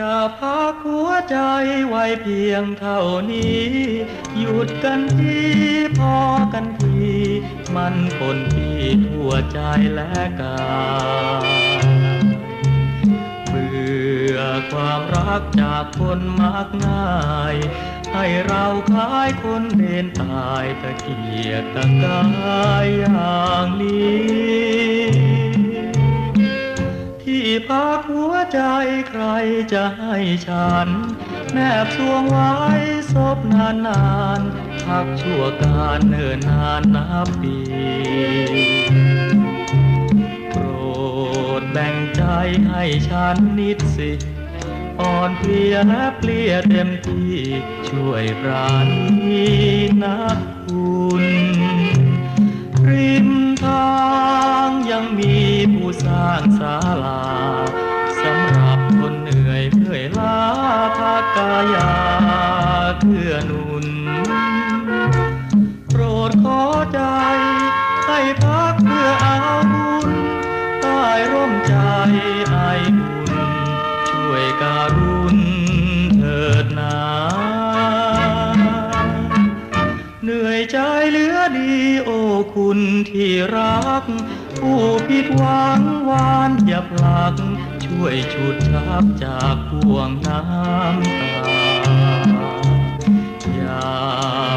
จะพักหัวใจไว้เพียงเท่านี้ หยุดกันทีพอกันที มันปนปีทั่วใจและกายเบื่อความรักจากคนมากง่ายให้เราคล้ายคนเดินตายตะเกียกตะกาย ใครจะให้ฉัน แนบสวงไว้ศพนานนานพักชั่วการเนิ่นนานนับปีโปรดแบ่งใจให้ฉันนิดสิ อ่อนเพลียและเปลี่ยเต็มที่ ช่วยปราณีนะคุณริมทางยังมีผู้สร้างศาลา ใจไออุ่นช่วยการุณเถิดนาเหนื่อยใจเหลือดีโอ้คุณที่รัก ผู้ผิดหวังหวานอย่าพลัก ช่วยฉุดชักจากพ่วงน้ำตาอย่า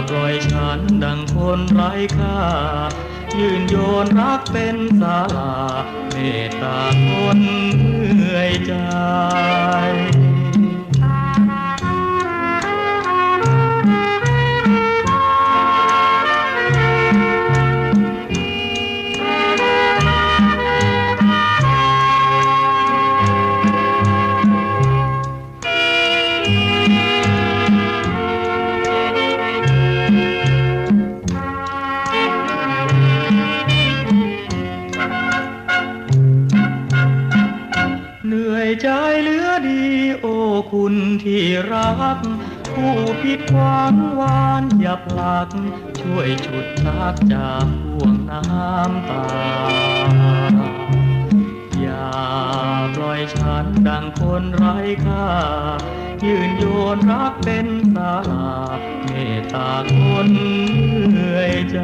ปล่อยฉันดังคนไร้ค่า ยืนโยนรักเป็นศาลา เเหนื่อยใจเหลือดีโอ้คุณที่รัก ผู้ผิดหวังหวานอย่าพลัก ช่วยฉุดชักจากห่วงน้ำตา อย่าปล่อยฉันดังคนไร้ค่า ยืนโยนรักเป็นศาลาเมตตาคนเหนื่อยใจ